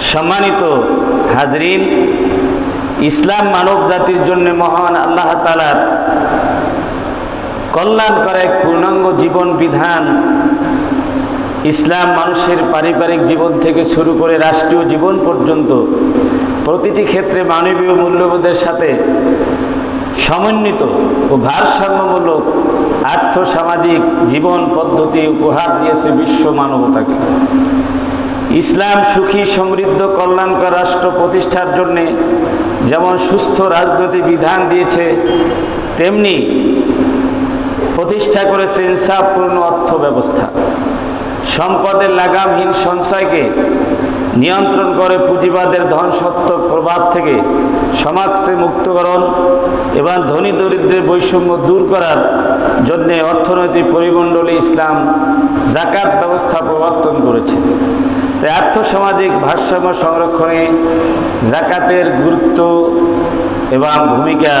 সম্মানিত হাজরিন, ইসলাম মানব জাতির জন্য মহান আল্লাহ তালার কল্যাণ করা এক পূর্ণাঙ্গ জীবন বিধান ইসলাম মানুষের পারিবারিক জীবন থেকে শুরু করে রাষ্ট্রীয় জীবন পর্যন্ত প্রতিটি ক্ষেত্রে মানবীয় মূল্যবোধের সাথে সমন্বিত ও ভারসাম্যমূলক আর্থসামাজিক জীবন পদ্ধতি উপহার দিয়েছে বিশ্ব মানবতাকে। ইসলাম, সুখী, সমৃদ্ধ, কল্যাণকর রাষ্ট্র প্রতিষ্ঠার জন্যে যেমন সুস্থ রাজনৈতিক বিধান দিয়েছে, তেমনি প্রতিষ্ঠা করেছে ইনসাফপূর্ণ অর্থ ব্যবস্থা সম্পদের লাগামহীন সঞ্চয়কে নিয়ন্ত্রণ করে পুঁজিবাদের ধনসত্ত্ব প্রভাব থেকে সমাজকে মুক্তকরণ এবং ধনী দরিদ্রের বৈষম্য দূর করার জন্যে অর্থনৈতিক পরিমণ্ডলে ইসলাম জাকাত ব্যবস্থা প্রবর্তন করেছে। আর্থসামাজিক ভারসাম্য সংরক্ষণে জাকাতের গুরুত্ব এবং ভূমিকা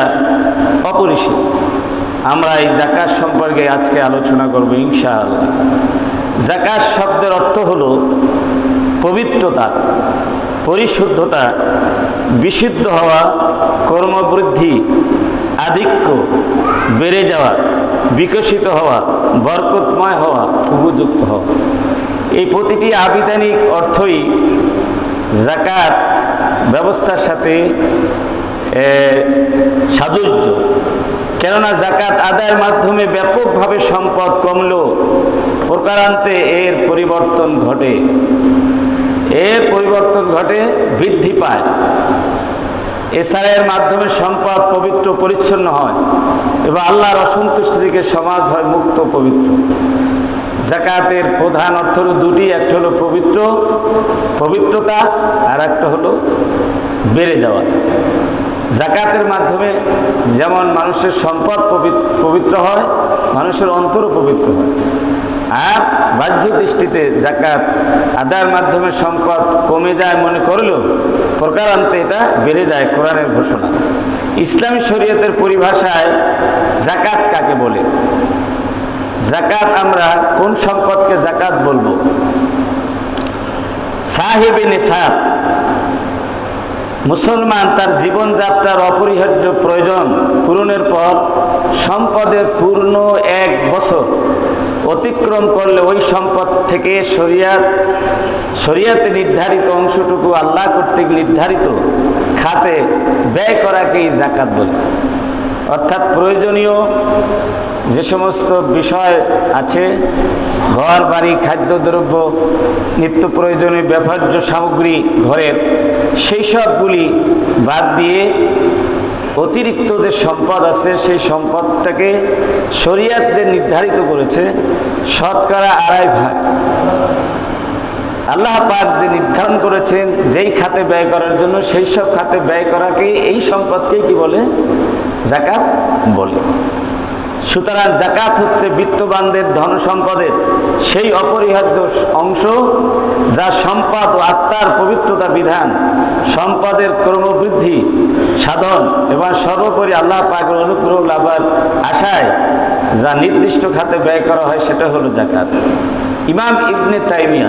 অপরিসীম। আমরা এই জাকাত সম্পর্কে আজকে আলোচনা করব ইনশাআল্লাহ। জাকাত শব্দের অর্থ হল পবিত্রতা, পরিশুদ্ধতা, বিশুদ্ধ হওয়া, কর্মবৃদ্ধি, আধিক্য, বেড়ে যাওয়া, বিকশিত হওয়া, বরকতময় হওয়া, উপযুক্ত হওয়া। এই প্রতিটি আবিধানিক অর্থই জাকাত ব্যবস্থার সাথে সাজুজ্য কেননা জাকাত আদায়ের মাধ্যমে ব্যাপকভাবে সম্পদ কমলেও প্রকারান্তে এর পরিবর্তন ঘটে। এর পরিবর্তন ঘটে, বৃদ্ধি পায়। এছাড়া এর মাধ্যমে সম্পদ পবিত্র, পরিচ্ছন্ন হয় এবং আল্লাহর অসন্তুষ্টি থেকে সমাজ হয় মুক্ত, পবিত্র। জাকাতের প্রধান অর্থ হলো দুটি, একটা হলো পবিত্র পবিত্রতা আর একটা হলো বেড়ে যাওয়া। জাকাতের মাধ্যমে যেমন মানুষের সম্পদ পবিত্র হয়, মানুষের অন্তরও পবিত্র হয়। আর বাহ্য দৃষ্টিতে জাকাত আদায়ের মাধ্যমে সম্পদ কমে যায় মনে করলেও প্রকারান্তে এটা বেড়ে যায়, কোরআনের ঘোষণা। ইসলামী শরীয়তের পরিভাষায় জাকাত কাকে বলে? জাকাত আমরা কোন সম্পদকে জাকাত বলব? সাহেবে নিসাব। মুসলমান তার জীবনযাত্রার অপরিহার্য প্রয়োজন পূরণের পর সম্পদের পূর্ণ এক বছর অতিক্রম করলে ওই সম্পদ থেকে শরিয়াত, শরিয়াতে নির্ধারিত অংশটুকু আল্লাহ কর্তৃক নির্ধারিত খাতে ব্যয় করাকেই জাকাত বলে। অর্থাৎ প্রয়োজনীয় যে সমস্ত বিষয় আছে, ঘর, বাড়ি খাদ্যদ্রব্য নিত্য প্রয়োজনীয় ব্যবহার্য সামগ্রী, ঘরের, সেই সবগুলি বাদ দিয়ে অতিরিক্ত যে সম্পদ আছে, সেই সম্পদটাকে শরিয়াত যে নির্ধারিত করেছে শতকরা আড়াই ভাগ। আল্লাহ পাক যে নির্ধারণ করেছেন, যেই খাতে ব্যয় করার জন্য সেই সব খাতে ব্যয় করাকে এই সম্পদকেই কি বলে? জাকাত বলে। সুতরাং জাকাত হচ্ছে বিত্তবানদের ধন সম্পদের সেই অপরিহার্য অংশ যা সম্পদ ও আত্মার পবিত্রতা বিধান। সম্পদের ক্রমবৃদ্ধি, সাধন এবং সর্বোপরি আল্লাহ পাকের অনুগ্রহ লাভার আশায় যা নির্দিষ্ট খাতে ব্যয় করা হয়, সেটা হলো জাকাত ইমাম ইবনে তাইমিয়া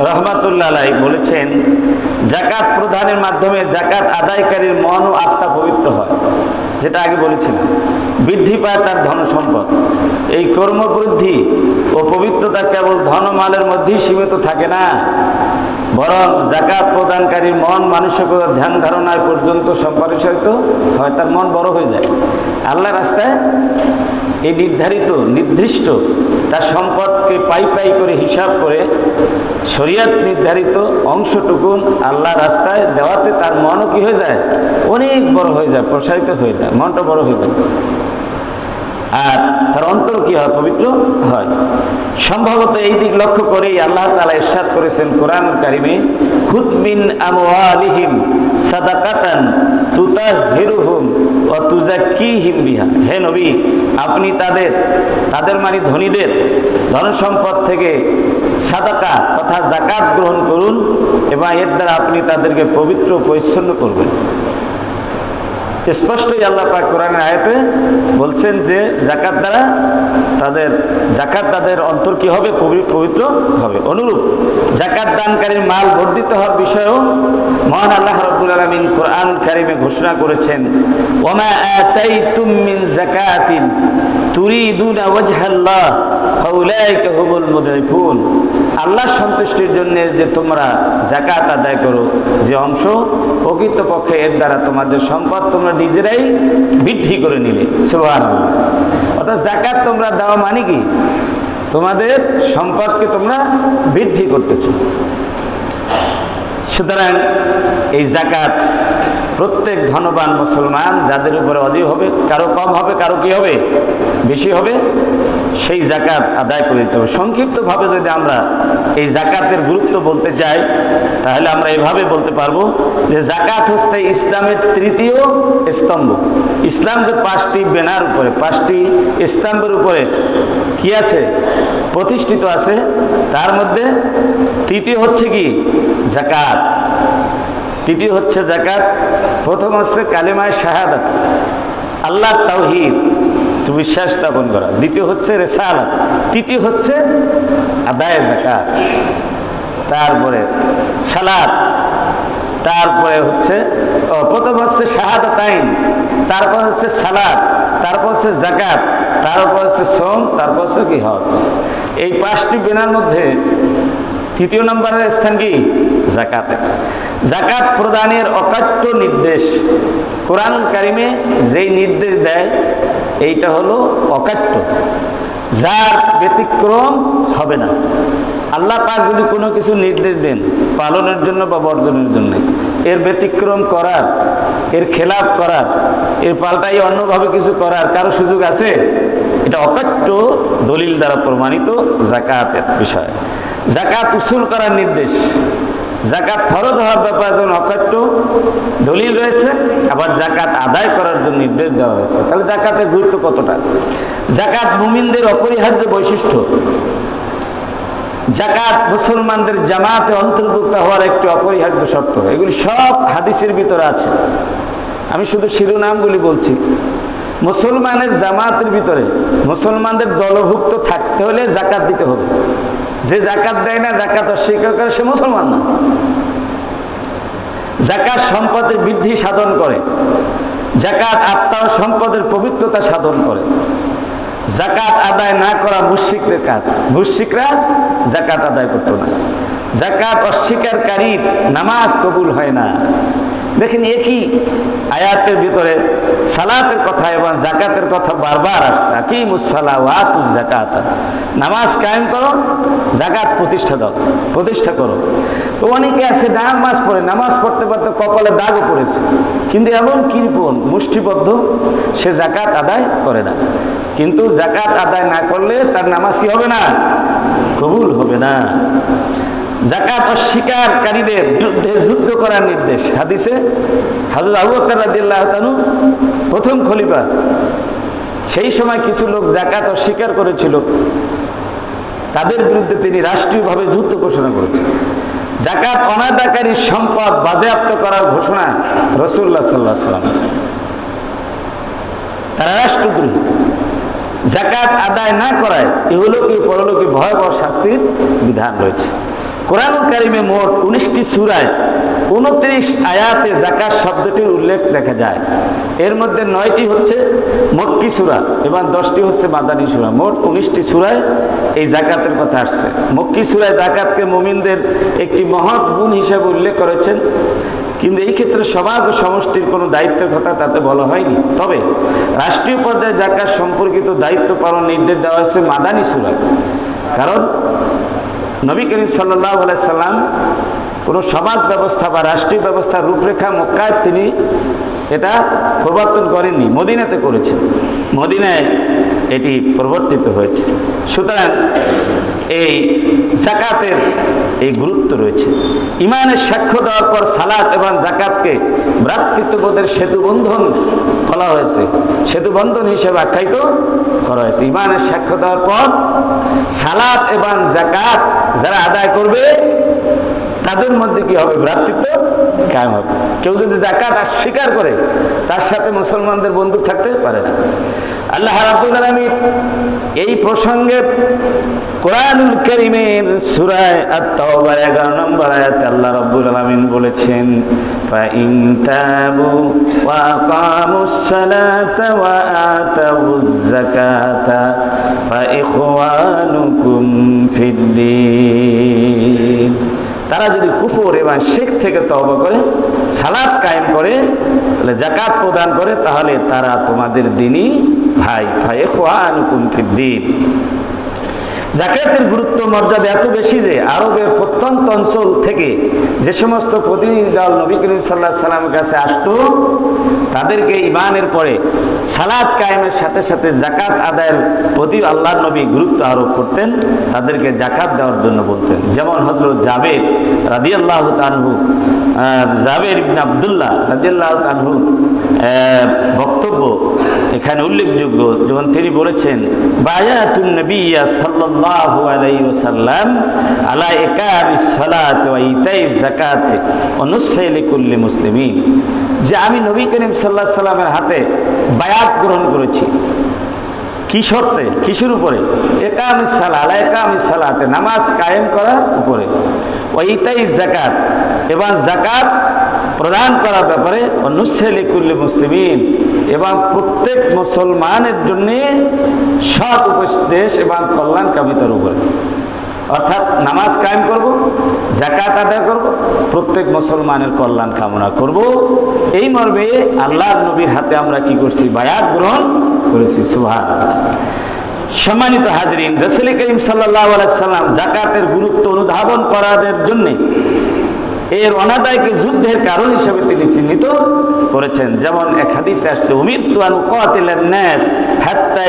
রহমাতুল্লাহ আলাই বলেছেন জাকাত প্রদানের মাধ্যমে জাকাত আদায়কারীর মন ও আত্মা পবিত্র হয়। যেটা আগে বলেছিলাম, বৃদ্ধি পায় তার ধন সম্পদ। এই কর্মবৃদ্ধি ও পবিত্রতা কেবল ধনমালের মধ্যেই সীমিত থাকে না বরং জাকাত প্রদানকারীর মন মানসিকতার ধ্যান ধারণায় পর্যন্ত সম্প্রসারিত হয়, তার মন বড় হয়ে যায়। আল্লাহ রাস্তায় এই নির্ধারিত, নির্দিষ্ট তার সম্পদকে পাই পাই করে হিসাব করে শরিয়াত নির্ধারিত অংশটুকু আল্লাহ রাস্তায় দেওয়াতে তার মনও কি হয়ে যায়? অনেক বড় হয়ে যায়, প্রসারিত হয়ে যায়, মনটা বড় হয়ে যায়। আর তার অন্তর কি হয়? পবিত্র হয়। সম্ভবত এই দিক লক্ষ্য করেই আল্লাহ তালা ইরশাদ করেছেন কোরআন কারিমে খুদ মিন আমওয়ালিহিম সাদাকাতান তুতাহিরুহুম ওয়া তুজাক্কিহিম বিহা। হে নবী, আপনি তাদের তাদের মানে ধনীদের ধন সম্পদ থেকে সাদাকা তথা জাকাত গ্রহণ করুন এবং এর দ্বারা আপনি তাদেরকে পবিত্র পরিচ্ছন্ন করবেন। স্পষ্টই আল্লাহ পাক কোরআনের আয়াতে বলছেন যে জাকাত দ্বারা তাদের জাকাত তাদের অন্তর কি হবে? পবি- পবিত্র হবে। অনুরূপ জাকাত দানকারীর মাল বর্ধিত হওয়ার বিষয়েও মহান আল্লাহ রাব্বুল আলামিন কোরআন কারিমে ঘোষণা করেছেন, ওমা আতাইতুম মিন যাকাতিন তুরিদুনা ওয়াজহাল্লাহ, ফাউলাইকা হুমুল মুদঈফুন আল্লাহ সন্তুষ্টির জন্য যে তোমরা জাকাত আদায় করো, যে অংশ প্রকৃতপক্ষে এর দ্বারা তোমাদের সম্পদ তোমরা নিজেরাই বৃদ্ধি করে নিলে। সুবহানাল্লাহ। অর্থাৎ জাকাত তোমরা দেওয়া মানে কি? তোমাদের সম্পদকে তোমরা বৃদ্ধি করতেছো। সুতরাং এই জাকাত প্রত্যেক ধনবান মুসলমান যাদের উপরে অধিক হবে, কারও কম হবে, কারও কি হবে? বেশি হবে। সেই জাকাত আদায় করে দিতে হবে। সংক্ষিপ্তভাবে যদি আমরা এই জাকাতের গুরুত্ব বলতে চাই, তাহলে আমরা এভাবে বলতে পারব যে জাকাত হচ্ছে ইসলামের তৃতীয় স্তম্ভ। ইসলাম যে পাঁচটি বেনার উপরে, পাঁচটি স্তম্ভের উপরে কি আছে? প্রতিষ্ঠিত আছে, তার মধ্যে তৃতীয় হচ্ছে কি? জাকাত। তৃতীয় হচ্ছে জাকাত, প্রথম হচ্ছে কালিমায় শাহাদাত। আল্লাহ তাওহিদ বিশ্বাস স্থাপন করা। দ্বিতীয় হচ্ছে রেসালাত। তৃতীয় হচ্ছে আদায় জাকাত। তারপরে সালাত। তারপরে হচ্ছে প্রথম হচ্ছে শাহাদাত আইন তারপর হচ্ছে সালাদ তারপর হচ্ছে জাকাত। তারপর হচ্ছে সোম তারপর হচ্ছে কি? হজ। এই পাঁচটি বেনার মধ্যে তৃতীয় নম্বরের স্থান কি? জাকাত জাকাত প্রদানের অকাট্য নির্দেশ। কোরআন কারিমে যেই নির্দেশ দেয়, এইটা হলো অকাট্য যার ব্যতিক্রম হবে না। আল্লাহ পাক যদি কোনো কিছু নির্দেশ দেন, পালনের জন্য বা বর্জনের জন্য, এর ব্যতিক্রম করার, এর খেলাপ করার, এর পাল্টাই অন্যভাবে কিছু করার কারও সুযোগ আছে? এটা অকাট্য দলিল দ্বারা প্রমাণিত জাকাতের বিষয়। জাকাত উসুল করার নির্দেশ। জাকাত ফরজ হওয়ার ব্যাপারে যেমন অকাট্য দলিল রয়েছে, আবার জাকাত আদায় করার জন্য নির্দেশ দেওয়া হয়েছে। তাহলে জাকাতের গুরুত্ব কতটা? জাকাত মুমিনদের অপরিহার্য বৈশিষ্ট্য। জাকাত মুসলমানদের জামাতে অন্তর্ভুক্ত হওয়ার একটি অপরিহার্য শর্ত। এগুলি সব হাদিসের ভিতরে আছে। আমি শুধু শিরোনামগুলি বলছি। মুসলমানের জামাতের ভিতরে মুসলমানদের দলভুক্ত থাকতে হলে জাকাত দিতে হবে। যে জাকাত দেয় না, জাকাত অস্বীকার করে সে মুসলমান না। জাকাত সম্পদের বৃদ্ধি সাধন করে। জাকাত আত্মা ও সম্পদের পবিত্রতা সাধন করে। জাকাত আদায় না করা মুশিকদের কাজ। মুশিকরা জাকাত আদায় করতো না। জাকাত অস্বীকারীর নামাজ কবুল হয় না। দেখেন একই আয়াতের ভিতরে সালাতের কথা এবং জাকাতের কথা বারবার আসছে। কি মুসালা ওয়াতু জাকাত নামাজ কায়েম করো জাকাত প্রতিষ্ঠা দাও, প্রতিষ্ঠা করো। তো অনেকে আছে নামাজ পড়ে নামাজ পড়তে পড়তে কপালে দাগও পড়েছে। কিন্তু এমন কৃপণ, মুষ্টিবদ্ধ, সে জাকাত আদায় করে না। কিন্তু জাকাত আদায় না করলে তার নামাজ কি হবে না? কবুল হবে না। জাকাত অস্বীকারীদের বিরুদ্ধে যুদ্ধ করার নির্দেশ। হাদিসে হাজর আবু বকর প্রথম খলিফা। সেই সময় কিছু লোক জাকাত অস্বীকার করেছিল। তাদের বিরুদ্ধে তিনি রাষ্ট্রীয়ভাবে যুদ্ধ ঘোষণা করেছেন। জাকাত অনাদাকারীর সম্পদ বাজেয়াপ্ত করার ঘোষণা রসুল্লাহ সাল্লাহ সাল্লাম তারা রাষ্ট্রদ্রোহী। জাকাত আদায় না করায় ইহলোকে পরলোকে ভয়াবহ শাস্তির বিধান রয়েছে। কোরআন কারিমে মোট উনিশটি সুরায় উনত্রিশ আয়াতে জাকাত শব্দটির উল্লেখ দেখা যায়। এর মধ্যে নয়টি হচ্ছে মক্কি সুরা এবং দশটি হচ্ছে মাদানী সুরা। মোট উনিশটি সুরায় এই জাকাতের কথা আসছে। মক্কি সুরায় জাকাতকে মুমিনদের একটি মহৎ গুণ হিসেবে উল্লেখ করেছেন। কিন্তু এই ক্ষেত্রে সমাজ ও সমষ্টির কোনো দায়িত্বের কথা তাতে বলা হয়নি। তবে রাষ্ট্রীয় পর্যায়ে জাকাত সম্পর্কিত দায়িত্ব পালন নির্দেশ দেওয়া হয়েছে মাদানী সুরায়। কারণ নবী করিম সাল্লাহ সাল্লাম কোনো সমাজ ব্যবস্থা বা রাষ্ট্রীয় ব্যবস্থার রূপরেখা মক্কায় তিনি এটা প্রবর্তন করেননি, মদিনাতে করেছেন। মদিনায় এটি প্রবর্তিত হয়েছে। সুতরাং এই জাকাতের এই গুরুত্ব রয়েছে। ইমানের সাক্ষ্য দেওয়ার পর সালাত এবং জাকাতকে ভ্রাতৃত্ববোধের সেতু বন্ধন বলা হয়েছে। সেতু বন্ধন হিসেবে আখ্যায়িত করা হয়েছে। ইমানের সাক্ষ্য দেওয়ার পর সালাত এবং জাকাত যারা আদায় করবে, তাদের মধ্যে কি হবে ভ্রাতৃত্ব? কায়েম হবে। কেউ যদি জাকাত স্বীকার করে, তার সাথে মুসলমানদের বন্ধু থাকতে পারে না। আল্লাহ রাব্বুল আলামিন এই প্রসঙ্গে কোরআনুল করিমের সুরায় আত-তাওবার 11 নম্বর আয়াতে আল্লাহ রাব্বুল আলামিন বলেছেন ফা ফিদ্দিন তারা যদি কুফর এবং শেখ থেকে তবা করে সালাদ কায়েম করে, তাহলে জাকাত প্রদান করে, তাহলে তারা তোমাদের দিনই ভাই ভাই ইখওয়ানুকুম ফিদ্দিন। জাকাতের গুরুত্ব, মর্যাদা এত বেশি যে আরবের প্রত্যন্ত অঞ্চল থেকে যে সমস্ত প্রতিনিধি দল নবী করিম সাল্লাহ সাল্লামের কাছে আসতো, তাদেরকে ইমানের পরে সালাদ কায়েমের সাথে সাথে জাকাত আদায়ের প্রতি আল্লাহ নবী গুরুত্ব আরোপ করতেন, তাদেরকে জাকাত দেওয়ার জন্য বলতেন। যেমন হজরত জাবেদ রাদিয়াল্লাহ তানহু জাবের ইবিন আবদুল্লাহ রাদিয়াল্লাহ তানহু বক্তব্য এখানে উল্লেখযোগ্য। যেমন তিনি বলেছেন, বায়াতুন নবিয়া যে আমি নবী করিম সাল্লামের হাতে বায়াত গ্রহণ করেছি। কি শর্তে? কিসের উপরে? একামিস সালা আলা একামিস সালাতে, নামাজ কায়েম করার উপরে। ওয়া ইতাইজ যাকাত এবং জাকাত প্রদান করার ব্যাপারে অনুচ্ছেলিকুল্লি মুসলিমিন। এবং প্রত্যেক মুসলমানের জন্য সৎ উপদেশ এবং কল্যাণ কামিতার উপরে। অর্থাৎ নামাজ কায়েম করব জাকাত আদায় করব, প্রত্যেক মুসলমানের কল্যাণ কামনা করব। এই মর্মে আল্লাহ নবীর হাতে আমরা কি করছি? বায়াত গ্রহণ করেছি সুহান সম্মানিত হাজরিন, রসুল করিম সাল্লাহ সাল্লাম জাকাতের গুরুত্ব অনুধাবন করার জন্যে এর অনাদায়কে যুদ্ধের কারণ হিসেবে তিনি চিহ্নিত করেছেন। যেমন এক হাদিসে আসছে উমির তুয়ান কাতিলান নাস হাত্তা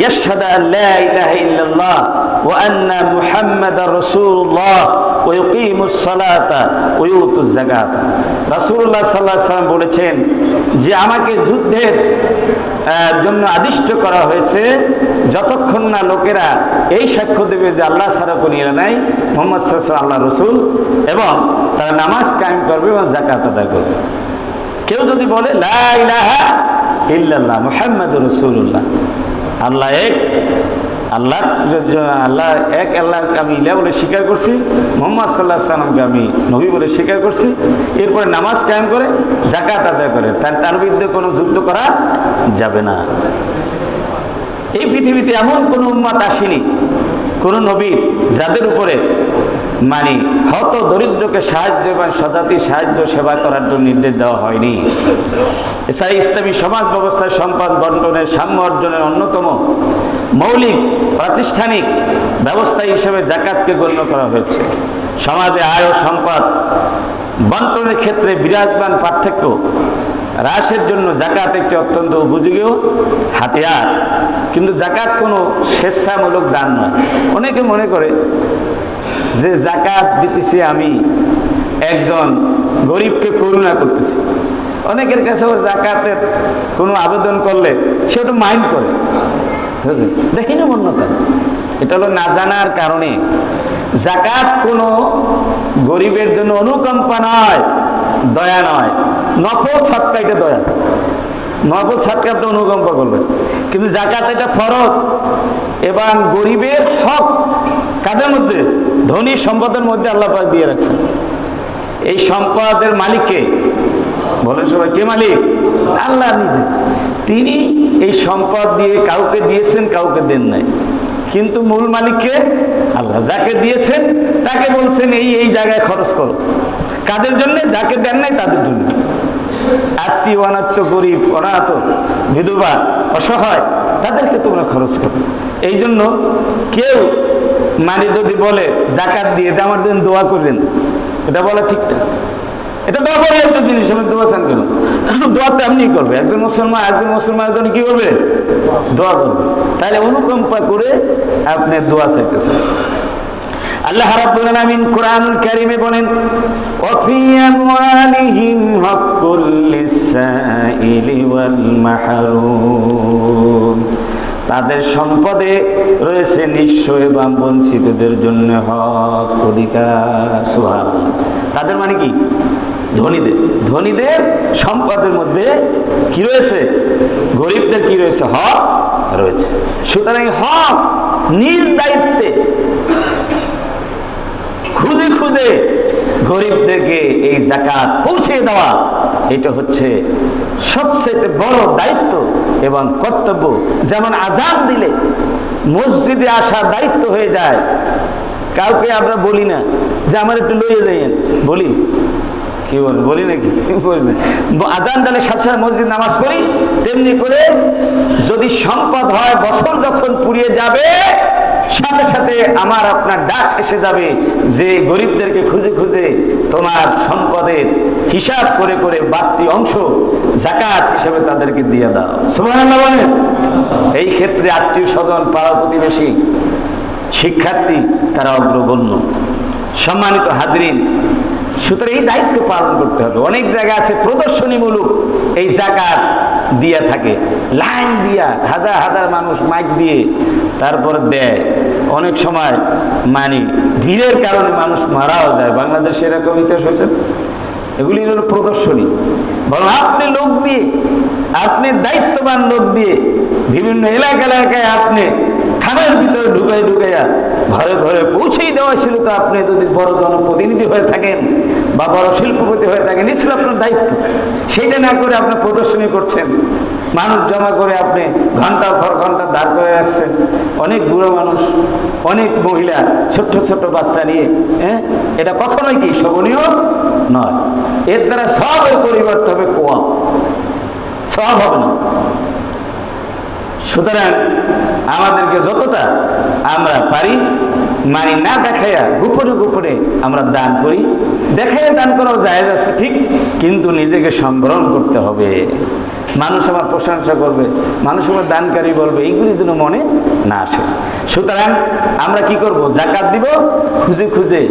ইয়াশহাদা আল্লা ইলাহা ইল্লাল্লাহ ওয়া আন্না মুহাম্মাদার রাসূলুল্লাহ ওয়া ইউকিমুস সালাতা ওয়া ইউতুজ যাকাতা। রাসূলুল্লাহ সাল্লাল্লাহু আলাইহি সাল্লাম বলেছেন যে আমাকে যুদ্ধের জন্য আদিষ্ট করা হয়েছে যতক্ষণ না লোকেরা এই সাক্ষ্য দেবে যে আল্লাহ ছাড়া কোনো নাই, মোহাম্মদ আল্লাহ রসুল এবং তারা নামাজ কায়েম করবে এবং জাকাত আদায় করবে। কেউ যদি বলে ইল্লাল্লাহ মুহাম্মদ রসুল্লাহ আল্লাহ এক, আল্লাহ আল্লাহ এক আল্লাহ আমি ইলা বলে স্বীকার করছি, মোহাম্মদ সাল্লাহ সাল্লামকে আমি নবী বলে স্বীকার করছি। এরপরে নামাজ কায়েম করে জাকাত আদায় করে। তার তার বিরুদ্ধে কোনো যুদ্ধ করা যাবে না। এই পৃথিবীতে এমন কোনো উম্মাত আসেনি, কোনো নবীর যাদের উপরে মানে হত দরিদ্রকে সাহায্য এবং সজাতি সাহায্য সেবা করার জন্য নির্দেশ দেওয়া হয়নি। এছাড়া ইসলামী সমাজ ব্যবস্থার সম্পদ বন্টনের, সাম্য অর্জনের অন্যতম মৌলিক, প্রাতিষ্ঠানিক ব্যবস্থা হিসেবে জাকাতকে গণ্য করা হয়েছে। সমাজে আয় ও সম্পদ বন্টনের ক্ষেত্রে বিরাজমান পার্থক্য হ্রাসের জন্য জাকাত একটি অত্যন্ত উপযোগী হাতিয়ার। কিন্তু জাকাত কোনো স্বেচ্ছামূলক দান নয়। অনেকে মনে করে যে জাকাত দিতেছি আমি, একজন গরিবকে করুণা করতেছি। অনেকের কাছে ও জাকাতের কোনো আবেদন করলে সে ওটা মাইন্ড করে। বুঝলেন? দেখি না মন্যতা এটা হলো না জানার কারণে। জাকাত কোনো গরিবের জন্য অনুকম্পা নয়, দয়া নয়। নফল সৎকা এটা দয়া। নফল সৎকা তো অনুকম্পা করবে কিন্তু জাকাত এটা ফরজ। এবং গরিবের হক কাদের মধ্যে? ধনী সম্পদের মধ্যে আল্লাহ পাক দিয়ে রাখছেন। এই সম্পদের মালিককে বলেন সবাই, কে মালিক? আল্লাহ নিজে। তিনি এই সম্পদ দিয়ে কাউকে দিয়েছেন, কাউকে দেন নাই। কিন্তু মূল মালিককে আল্লাহ। যাকে দিয়েছেন, তাকে বলছেন, এই এই জায়গায় খরচ করো। কাদের জন্য? যাকে দেন নাই, তাদের জন্য। আত্মীয় অনাত্ম গরিব, অনাথ, বিধবা, অসহায়, তাদেরকে তোমরা খরচ করো। এই জন্য কেউ মানে যদি বলে, জাকাত দিয়ে আমার জন্য দোয়া করবেন। এটা বলা ঠিকঠাক এটা ব্যবহারই একটা জিনিস আমি দোয়া চান কেন? দোয়া তো এমনি করবে একজন মুসলমান একজন মুসলমানের জন্য কি করবে? দোয়া করবে। তাহলে অনুকম্পা করে আপনি দোয়া চাইতেছেন। আল্লাহ রাব্বুল আলামিন কোরআনুল কারীমে বলেন ওয়াফি আমওয়ালিহিম হাক্কুল লিসাইলি ওয়াল মাহরুম। তাদের সম্পদে রয়েছে নিঃস্ব এবং বঞ্চিতদের জন্য হক অধিকার তাদের মানে কি? ধনীদের। ধনীদের সম্পদের মধ্যে কি রয়েছে? গরিবদের কি রয়েছে? হক রয়েছে। সুতরাং হক নিজ দায়িত্বে খুদে খুদে গরিবদেরকে এই জাকাত পৌঁছে দেওয়া, এটা হচ্ছে সবচেয়ে বড় দায়িত্ব এবং কর্তব্য, যেমন আজাদ দিলে মসজিদে আসার দায়িত্ব হয়ে যায়। কাউকে আমরা বলি না যে আমার একটু লইয়ে যাইয়েন। বলি? কি বল, বলি নাকি? আজান দালে সাথে সাথে মসজিদ নামাজ পড়ি, তেমনি করে যদি সম্পদ হয়, বছর যখন পুড়িয়ে যাবে সাথে সাথে আমার আপনার ডাক এসে যাবে। যে গরিবদেরকে খুঁজে খুঁজে তোমার সম্পদের হিসাব করে করে বাড়তি অংশ জাকাত হিসেবে তাদেরকে দিয়ে দাও। বলেন। এই ক্ষেত্রে আত্মীয় স্বজন, পাড়া প্রতিবেশী, শিক্ষার্থী, তারা অগ্রগণ্য। সম্মানিত হাজরিন, সুতরাং এই দায়িত্ব পালন করতে হবে। অনেক জায়গা আছে প্রদর্শনীমূলক এই জাকাত দিয়া থাকে। লাইন দিয়া, হাজার হাজার মানুষ মাইক দিয়ে তারপর দেয়। অনেক সময় মানি ভিড়ের কারণে মানুষ মারাও যায়। বাংলাদেশে এরকম ইতিহাস হয়েছে? এগুলি হল প্রদর্শনী। বরং আপনি লোক দিয়ে, আপনি দায়িত্ববান লোক দিয়ে বিভিন্ন এলাকা এলাকায় আপনি খামের ভিতরে ঢুকাই ঢুকাইয়া ঘরে ঘরে পৌঁছেই দেওয়া ছিল। তো আপনি যদি বড় জনপ্রতিনিধি হয়ে থাকেন বা বড় শিল্পপতি হয়ে থাকেন এই ছিল আপনার দায়িত্ব। সেইটা না করে আপনি প্রদর্শনী করছেন। মানুষ জমা করে আপনি ঘণ্টার পর ঘণ্টা দাঁড় করে রাখছেন। অনেক বুড়ো মানুষ, অনেক মহিলা, ছোট্ট ছোট্ট বাচ্চা নিয়ে হ্যাঁ? এটা কখনোই কি শোভনীয় নয়। এর দ্বারা সবের পরিবর্তন হবে কোয়া। সব হবে না। সুতরাং আমাদেরকে যতটা আমরা পারি মানে না দেখাইয়া গোপনে গোপনে আমরা দান করি। দেখাইয়া দান করাও জায়েজ আছে, ঠিক? কিন্তু নিজেকে সম্বরণ করতে হবে। মানুষ আমার প্রশংসা করবে, মানুষ আমার দানকারী বলবে, এইগুলি যেন মনে না আসে। সুতরাং আমরা কি করব? জাকাত দিব, খুঁজে খুঁজে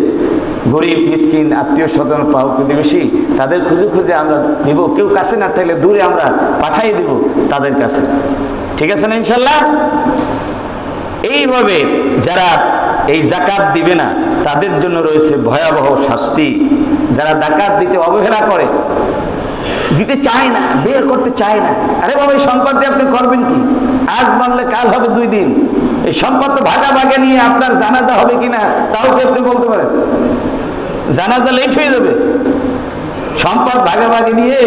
গরিব, মিসকিন, আত্মীয় স্বজন, পাও প্রতিবেশী, তাদের খুঁজে খুঁজে আমরা দিব কেউ কাছে না থাকলে দূরে আমরা পাঠাই দিব তাদের কাছে। ঠিক আছে না ইনশাল্লাহ? এইভাবে যারা এই জাকাত দিবে না তাদের জন্য রয়েছে ভয়াবহ শাস্তি। যারা ডাকাত দিতে অবহেলা করে, দিতে চায় না, বের করতে চায় না। আরে বাবা, এই সম্পদ দিয়ে আপনি করবেন কি? আজ মানলে কাল হবে দুই দিন। এই সম্পদ তো ভাগাভাগে নিয়ে আপনার জানাজা হবে কিনা, তাও কি আপনি বলতে পারেন? জানাজা লেট হয়ে যাবে। সম্পদ ভাগাভাগি নিয়ে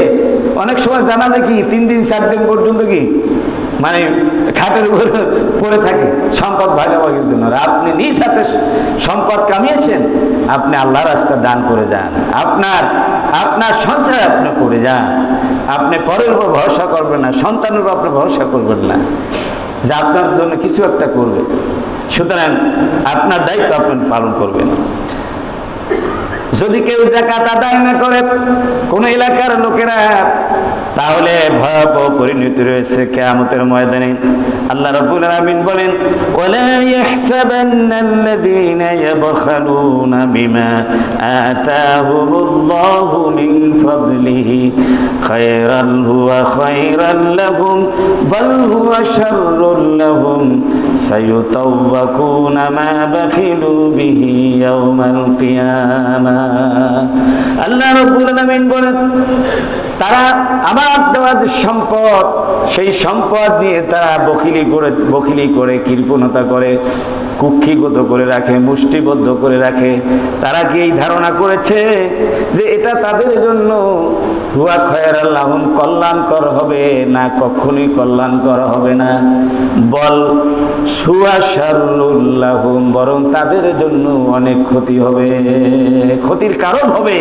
অনেক সময় জানা যায় কি, তিন দিন, চার দিন পর্যন্ত কি? মানে খাটের উপরে পড়ে থাকে। সম্পদ ভাগাভাগির জন্য। আপনি নিজ হাতে সম্পদ কামিয়েছেন, আপনি আল্লাহ রাস্তা দান করে যান। আপনার আপনার সঞ্চয় আপনি করে যান। আপনি পরের উপর ভরসা করবেন না, সন্তানের উপর আপনি ভরসা করবেন না যে আপনার জন্য কিছু একটা করবে। সুতরাং আপনার দায়িত্ব আপনি পালন করবেন। যদি কেউ জাকাত আদায় না করে, কোন এলাকার লোকেরা তাহলে ভয়াবহ পরিণতি রয়েছে কেয়ামতের ময়দানে। আল্লাহ রাব্বুল আলামিন বলেন ওয়ালা ইয়াহসাবান্নাল্লাযীনা ইয়াবখালুনা বিমা আতাহুমুল্লাহু মিন ফাদলিহি, খায়রান হুয়া খায়রান লাহুম, বাল হুয়া শাররুল লাহুম, সায়ুতাওয়াকুনা মা বাখিলু বিহি ইয়াওমাল কিয়ামা। আল্লাহ রাব্বুল আলামিন বলেন তারা আমার তোমার সম্পদ, সেই সম্পদ নিয়ে তারা বকিলি করে বকিলি করে, কৃপণতা করে, কুক্ষিগত করে রাখে, মুষ্টিবদ্ধ করে রাখে। তারা কি এই ধারণা করেছে যে এটা তাদের জন্য হুয়া খয়ের আল্লাহম কল্যাণকর হবে না, কখনোই কল্যাণকর হবে না। বল সুয়া শারুল্লাহম বরং তাদের জন্য অনেক ক্ষতি হবে। ক্ষতির কারণ হবে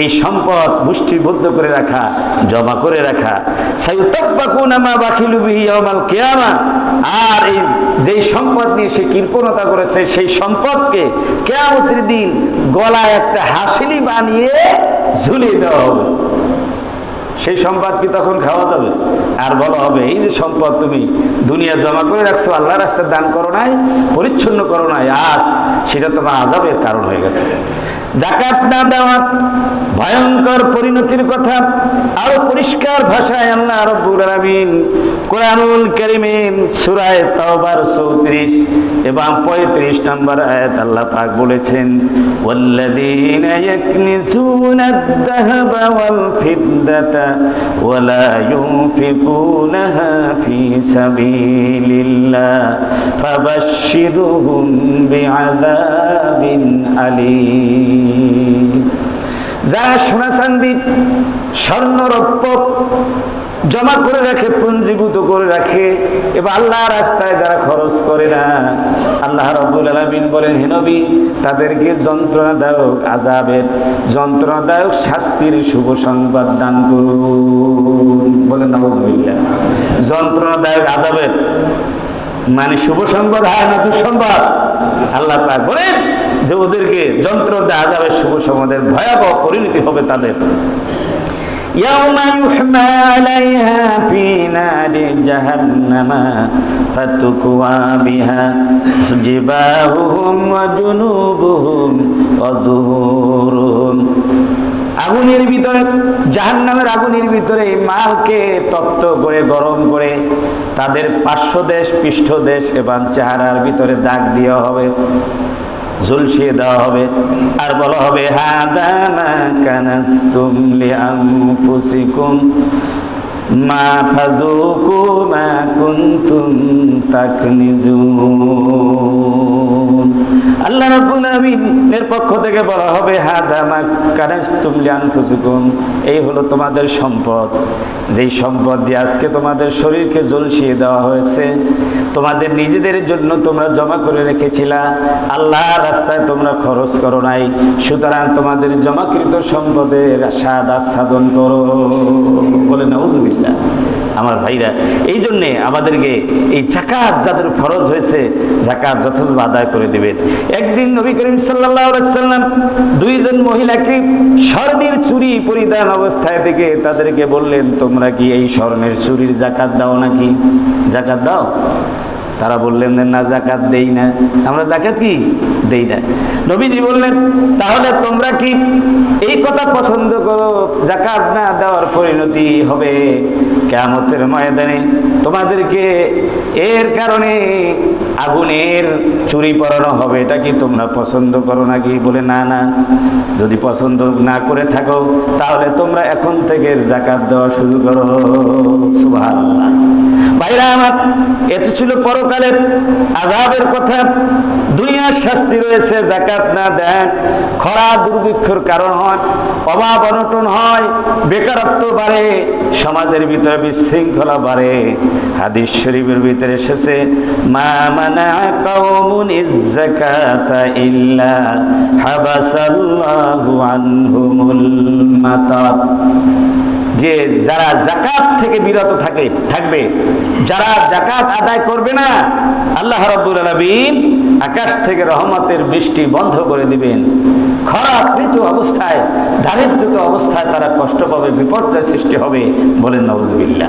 এই সম্পদ মুষ্টিবদ্ধ করে রাখা, জমা করে রাখা। সাইউতাব্বাকুনামা বাখিলু বিহি ইয়াউমাল কিয়ামা। আর এই যেই সম্পদ নিয়ে সে কৃপণতা করেছে, সেই সম্পদকে কেয়ামতের দিন গলায় একটা হাসিলি বানিয়ে ঝুলিয়ে দেওয়া হবে। সেই সম্পদ কি তখন খাওয়া যাবে? আর বলা হবে, এই যে সম্পদ তুমি দুনিয়া জমা করে রাখছো, আল্লাহ রাস্তায় দান করো নাই, পরিচ্ছন্ন করো নাই, আজ সেটা তোমার আজাবের কারণ হয়ে গেছে। জাকাত না দেওয়া ভয়ঙ্কর পরিণতির কথা আরও পরিষ্কার ভাষায় আল্লাহ রব্বুল আলামিন কোরআনুল কারীমের সূরা তাওবার 34 এবং 35 নম্বর আয়াত আল্লাহ পাক বলেছেন, ওয়াল্লাযীনা ইয়াকনিজুনা আদ-দাহাব ওয়াল ফিদ্দাতা ওয়ালা ইউনফিকুনাহা ফি সাবিলিল্লাহ ফাবাশশিরহুম যারা সোনা চান্দি স্বর্ণরৌপ্য জমা করে রাখে, পুঞ্জীভূত করে রাখে, এবার আল্লাহ রাস্তায় যারা খরচ করে না, আল্লাহ রব্বুল আলমিন বলেন হেনবি তাদেরকে যন্ত্রণাদায়ক আজাবের যন্ত্রণাদায়ক শাস্তির শুভ সংবাদ দান করুন। বলেন নবদুল্লাহ যন্ত্রণাদায়ক আজাবের মানে শুভ সংবাদ হয় না দুঃসংবাদ আল্লাহ পাক বলেন যে ওদেরকে যন্ত্র দেওয়া যাবে শুভ সমাজের ভয়াবহ পরিণতি হবে তাদের يوم يحمى عليها في نار جهنم فتكوى بها جباههم وجنوبهم وظهورهم আগুনের ভিতরে জাহান্নামের আগুনের ভিতরে এই মালকে তপ্ত করে গরম করে তাদের পার্শ্বদেশ পৃষ্ঠদেশ পৃষ্ঠ দেশ, এবং চেহারার ভিতরে দাগ দেওয়া হবে, ঝুলসিয়ে দেওয়া হবে, আর বলা হবে হাদামা কানাস্তুম লিআনফুসিকুম মা ফাদুকু মা কুনতুম তাকনিজুন। আল্লাহ রাব্বুল আলামিনের পক্ষ থেকে বলা হবে হাদামা কানাস্তুম লিআনফুসিকুম এই হলো তোমাদের সম্পদ। যেই সম্পদ দিয়ে আজকে তোমাদের শরীরকে ঝলসিয়ে দেওয়া হয়েছে, তোমাদের নিজেদের জন্য তোমরা জমা করে রেখেছিলা আল্লাহ রাস্তায় তোমরা খরচ করো নাই, সুতরাং তোমাদের জমাকৃত সম্পদের স্বাদ আস্বাদন করো। বলে নাউজুবিল্লাহ আমার ভাইরা, এই জন্যে আমাদেরকে এই জাকাত যাদের ফরজ হয়েছে, জাকাত যথাযথ আদায় করে দেবেন। একদিন নবী করিম সাল্লাহ সাল্লাম দুইজন মহিলাকে স্বর্ণের চুরি পরিধান অবস্থায় থেকে তাদেরকে বললেন, তোমরা কি এই স্বর্ণের চুরির জাকাত দাও নাকি? জাকাত দাও? তারা বললেন না জাকাত দেই না। আমরা জাকাত কি? দেই না। নবীজি বললেন, তাহলে তোমরা কি এই কথা পছন্দ করো? জাকাত না দেওয়ার পরিণতি হবে কেমতের ময়দানে। তোমাদেরকে এর কারণে আগুনের চুরি পরানো হবে। এটা কি তোমরা পছন্দ করো নাকি? বলে, না না। যদি পছন্দ না করে থাকো, তাহলে তোমরা এখন থেকে জাকাত দেওয়া শুরু করো। সুবহানাল্লাহ। ভাইরা আমার, এত ছিল পরকালের আজাবের কথা। দুনিয়ার শাস্তি রয়েছে জাকাত না দেন খরা দুর্ভিক্ষর কারণ হয়, অভাব অনটন হয়, বেকারত্ব বাড়ে, সমাজের ভিতরে বিশৃঙ্খলা বাড়ে। হাদিস শরীফের ভিতরে এসেছে, মা মানা কওমুন ইজ্জাকাতা ইল্লা হাবাসাল্লাহু আনহুমুল মাতার যে যারা জাকাত থেকে বিরত থাকে, থাকবে। যারা জাকাত আদায় করবে না, আল্লাহ রাব্বুল আলামিন আকাশ থেকে রহমতের বৃষ্টি বন্ধ করে দিবেন। খরাকৃত অবস্থায়, দারিদ্রিত অবস্থায় তারা কষ্ট পাবে, বিপর্যয় সৃষ্টি হবে বলেন নবজবিল্লা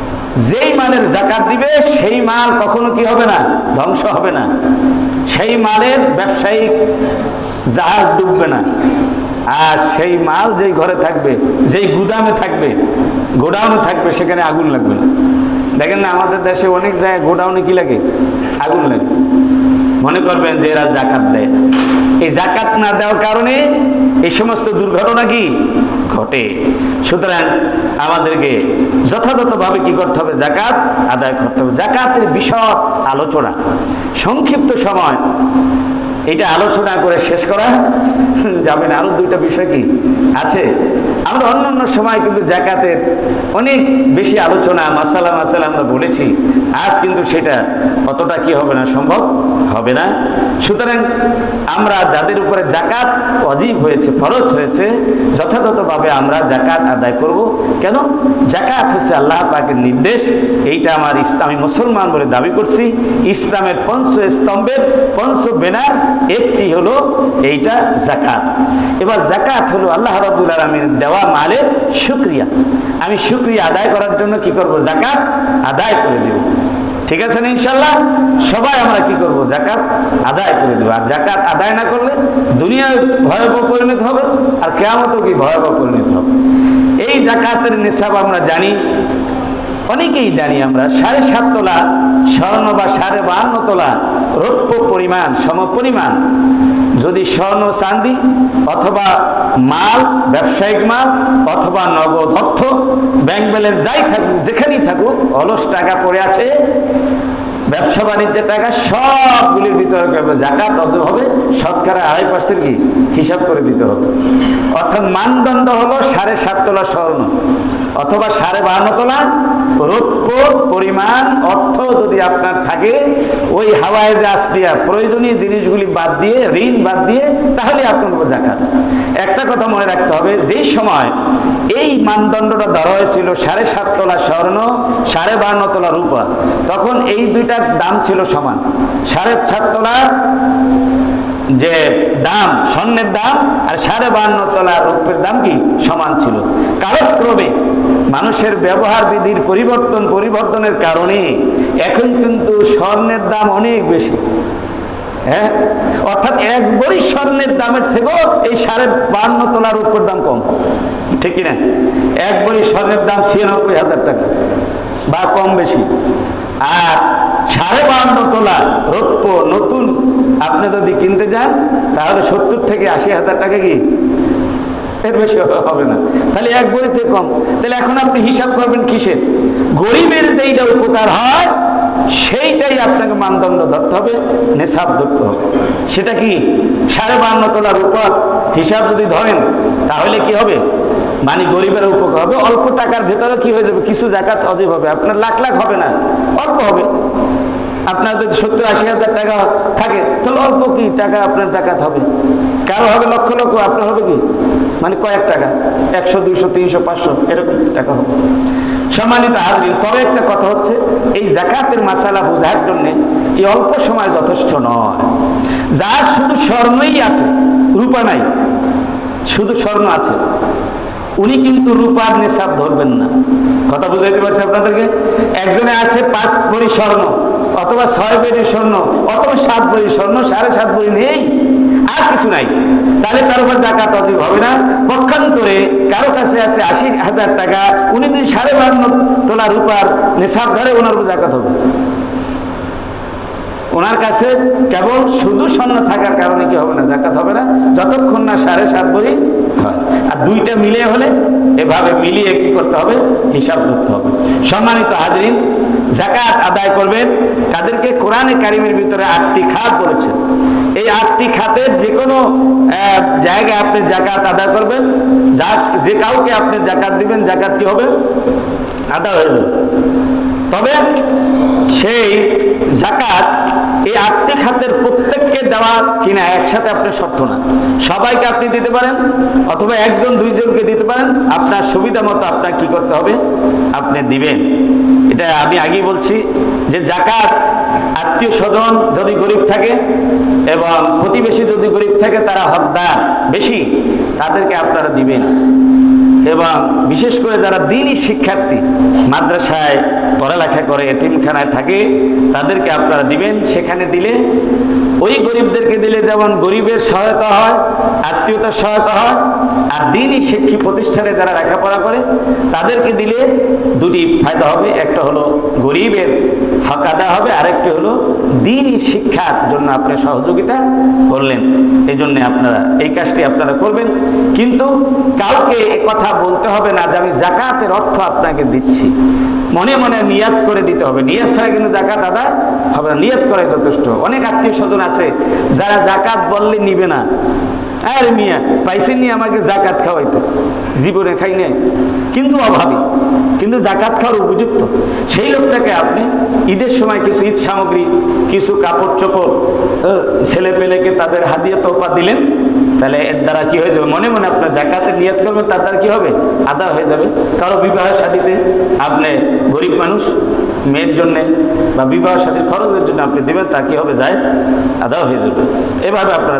যেই মালের জাকাত দিবে, সেই মাল কখনো কি হবে না? ধ্বংস হবে না। সেই মালের ব্যবসায়িক জাহাজ ডুববে না। আর সেই মাল যেই ঘরে থাকবে, যেই গুদামে থাকবে, গোডাউনে থাকবে, সেখানে আগুন লাগবে না। দেখেন না, আমাদের দেশে অনেক জায়গায় গোডাউনে কি লাগে? আগুন লাগে। মনে করবেন যে এরা জাকাত দেয়। এই জাকাত না দেওয়ার কারণে এই সমস্ত দুর্ঘটনা কি? ঘটে। সুতরাং আমাদেরকে যথাযথভাবে কি করতে হবে? জাকাত আদায় করতে হবে। জাকাতের বিশদ আলোচনা। সংক্ষিপ্ত সময়। এটা আলোচনা করে শেষ করা। যাবে আরও দুইটা বিষয় কি? আছে। আমরা অন্য অন্য সময় কিন্তু জাকাতের অনেক বেশি আলোচনা, মাসালা মাসালা আমরা বলেছি। আজ কিন্তু সেটা অতটা কি হবে না, সম্ভব হবে না। সুতরাং আমরা যাদের উপরে জাকাত অজীব হয়েছে, ফরজ হয়েছে, যথাযথভাবে আমরা জাকাত আদায় করব। কেন? জাকাত হচ্ছে আল্লাহ পাকের নির্দেশ। এইটা আমার ইসলামী মুসলমান বলে দাবি করছি। ইসলামের পঞ্চ স্তম্ভের পঞ্চ বেনার একটি হলো এইটা জাকাত। এবার জাকাত হলো আল্লাহ রাবুল আলমীর দেওয়া মালের শুক্রিয়া। আমি শুক্রিয়া আদায় করার জন্য কি করব? জাকাত আদায় করে দেব। ঠিক আছে না ইনশাল্লাহ সবাই আমরা কি করব? জাকাত আদায় করে দেবো। আর জাকাত আদায় না করলে দুনিয়ায় ভয়াবহ পরিণত হবে আর কেয়ামতও কি ভয়াবহ পরিণত হবে। এই জাকাতের নিসাব আমরা জানি, অনেকেই জানি আমরা, সাড়ে সাত তোলা স্বর্ণ বা সাড়ে বাহান্ন তোলা রৌপ্য পরিমাণ, সম পরিমাণ যদি স্বর্ণ চান্দি অথবা মাল, ব্যবসায়িক মাল, অথবা নগদ অর্থ ব্যাংক ব্যালেন্স যাই থাকুক, যেখানেই থাকুক, অলস টাকা পড়ে আছে, ব্যবসা বাণিজ্যের টাকা সবগুলির ভিতরে জাকাত অত হবে, শতকরা আড়াই পার্সেন্ট কি? হিসাব করে দিতে হবে। অর্থাৎ মানদণ্ড হলো সাড়ে সাত তোলা স্বর্ণ, অথবা সাড়ে বাহান্ন তোলা রৌপ্য পরিমাণ অর্থ যদি আপনার থাকে, ওই হাওয়ায় জাহাজ দিয়া প্রয়োজনীয় জিনিসগুলি বাদ দিয়ে, ঋণ বাদ দিয়ে, তাহলে আপনার জাকাত। একটা কথা মনে রাখতে হবে যেই সময় এই মানদণ্ডটা ধরা হয়েছিল সাড়ে সাত তোলা স্বর্ণ, সাড়ে বাহান্ন তোলা রূপা, তখন এই দুইটার দাম ছিল সমান। সাড়ে সাত তোলার যে দাম, স্বর্ণের দাম, আর সাড়ে বাহান্ন তোলা রৌপ্যের দাম কি? সমান ছিল। কালক্রমে মানুষের ব্যবহার বিধির পরিবর্তন পরিবর্তনের কারণে এখন কিন্তু স্বর্ণের দাম অনেক বেশি। হ্যাঁ? অর্থাৎ এক বড়ি স্বর্ণের দামের থেকেও এই সাড়ে বাহান্ন তোলা রৌপ্যের দাম কম। ঠিক কিনা? এক বড়ি স্বর্ণের দাম ছিয়ানব্বই হাজার টাকা বা কম বেশি। আর সাড়ে বাহান্ন তোলা রৌপ্য নতুন আপনি যদি কিনতে যান, তাহলে সত্তর থেকে আশি হাজার টাকা কি এর বেশি হবে না। তাহলে এক বইতে কম। তাহলে এখন আপনি হিসাব করবেন কিসের? গরিবের যেইটা উপকার হয়, সেইটাই আপনাকে মানদণ্ড ধরতে হবে, নেশাব ধরতে হবে। সেটা কি? সাড়ে বান্ন তোলার উপর হিসাব যদি ধরেন, তাহলে কি হবে? মানে গরিবের উপকার হবে। অল্প টাকার ভেতরে কি হয়ে যাবে? কিছু জাকাত অজীব হবে। আপনার লাখ লাখ হবে না। অল্প হবে। আপনার যদি সত্তর আশি হাজার টাকা থাকে, তাহলে অল্প কি টাকা আপনার জাকাত হবে? কারও হবে লক্ষ লক্ষ, আপনার হবে কি? মানে কয়েক টাকা? একশো, দুইশো, তিনশো, পাঁচশো, এরকম টাকা হবে। সম্মানিত হাজরিন, তবে একটা কথা হচ্ছে, এই জাকাতের মাসালা বোঝার জন্য এই অল্প সময় যথেষ্ট নয়। যার শুধু স্বর্ণই আছে, রূপা নাই, শুধু স্বর্ণ আছে, উনি কিন্তু রূপার নেশাব ধরবেন না। কথা বুঝাইতে পারছি আপনাদেরকে? একজনে আছে পাঁচ ভরি স্বর্ণ, অথবা ছয় ভরি স্বর্ণ, অথবা সাত ভরি স্বর্ণ, সাড়ে সাত ভরি নেই, আর কিছু নাই। তাহলে তার উপর জাকাত অধিক হবে না। পক্ষান্তরে কারও কাছে আছে আশি হাজার টাকা, উনি যদি সাড়ে বান্ন তোলা রূপার নেশাব ধরে ওনার উপর জাকাত হবে। ওনার কাছে কেবল শুধু স্বর্ণ থাকার কারণে কি হবে না, জাকাত হবে না। যতক্ষণ না সাড়ে সাত বই আর দুইটা মিলিয়ে হলে এভাবে মিলিয়ে কি করতে হবে? হিসাব ধরতে হবে। সম্মানিত হাজরিন, জাকাত আদায় করবেন। তাদেরকে কোরআনে কারিমের ভিতরে আটটি খাত বলেছেন এই আটটি খাতের যে কোনো জায়গায় আপনি জাকাত আদায় করবেন। যা, যে কাউকে আপনি জাকাত দিবেন, জাকাত কি হবে? আদায় হয়ে যাবে। তবে সেই জাকাত এই আটটি খাতের প্রত্যেককে দেওয়া কিনা একসাথে আপনার শর্ত না। সবাইকে আপনি দিতে পারেন, অথবা একজন, দুইজনকে দিতে পারেন। আপনার সুবিধা মতো আপনার কি করতে হবে? আপনি দিবেন। এটা আমি আগেই বলছি যে জাকাত আত্মীয় স্বজন যদি গরিব থাকে এবং প্রতিবেশী যদি গরিব থেকে, তারা হকদার, বেশি, তাদেরকে আপনারা দিবেন। এবং বিশেষ করে যারা দিনই শিক্ষার্থী, মাদ্রাসায় পড়ালেখা করে, এতিমখানায় থাকে, তাদেরকে আপনারা দিবেন। সেখানে দিলে ওই গরিবদেরকে দিলে যেমন গরিবের সহায়তা হয়, আত্মীয়তার সহায়তা হয় আর দিনই শিক্ষী প্রতিষ্ঠানে যারা লেখাপড়া করে, তাদেরকে দিলে দুটি ফায়দা হবে। একটা হলো গরিবের হক আদায় হবে, আরেকটি হলো দিনই শিক্ষার জন্য আপনি সহযোগিতা করলেন। এই জন্য আপনারা এই কাজটি আপনারা করবেন। কিন্তু কাউকে কথা বলতে হবে না যে আমি জাকাতের অর্থ আপনাকে দিচ্ছি। মনে মনে নিয়াত করে দিতে হবে। নিয়াত ছাড়া কিন্তু জাকাত আদায় হবে না। নিয়াত করাই যথেষ্ট। অনেক আত্মীয় স্বজন আছে, যারা জাকাত বললে নিবে না। আরে মিয়া, পাইছেন নি আমাকে জাকাত খাওয়াইতে। জীবনে খাই নাই। কিন্তু অভাবী। কিন্তু জাকাত খাওয়ার উপযুক্ত। সেই লোকটাকে আপনি ঈদের সময় কিছু ঈদ সামগ্রী, কিছু কাপড় চোপড় ছেলে পেলেকে তাদের হাদিয়ে তোপা দিলেন, তাহলে এর দ্বারা কি হয়ে যাবে? মনে মনে আপনার জাকাতের নিয়ত করবেন, তার দ্বারা কি হবে? আদা হয়ে যাবে। কারও বিবাহ শাদীতে আপনি গরিব মানুষ, মেয়ের জন্যে বা বিবাহ শাদীর খরচের জন্য আপনি দেবেন তা কি হবে? জায়েজ আদা হয়ে যাবে। এভাবে আপনারা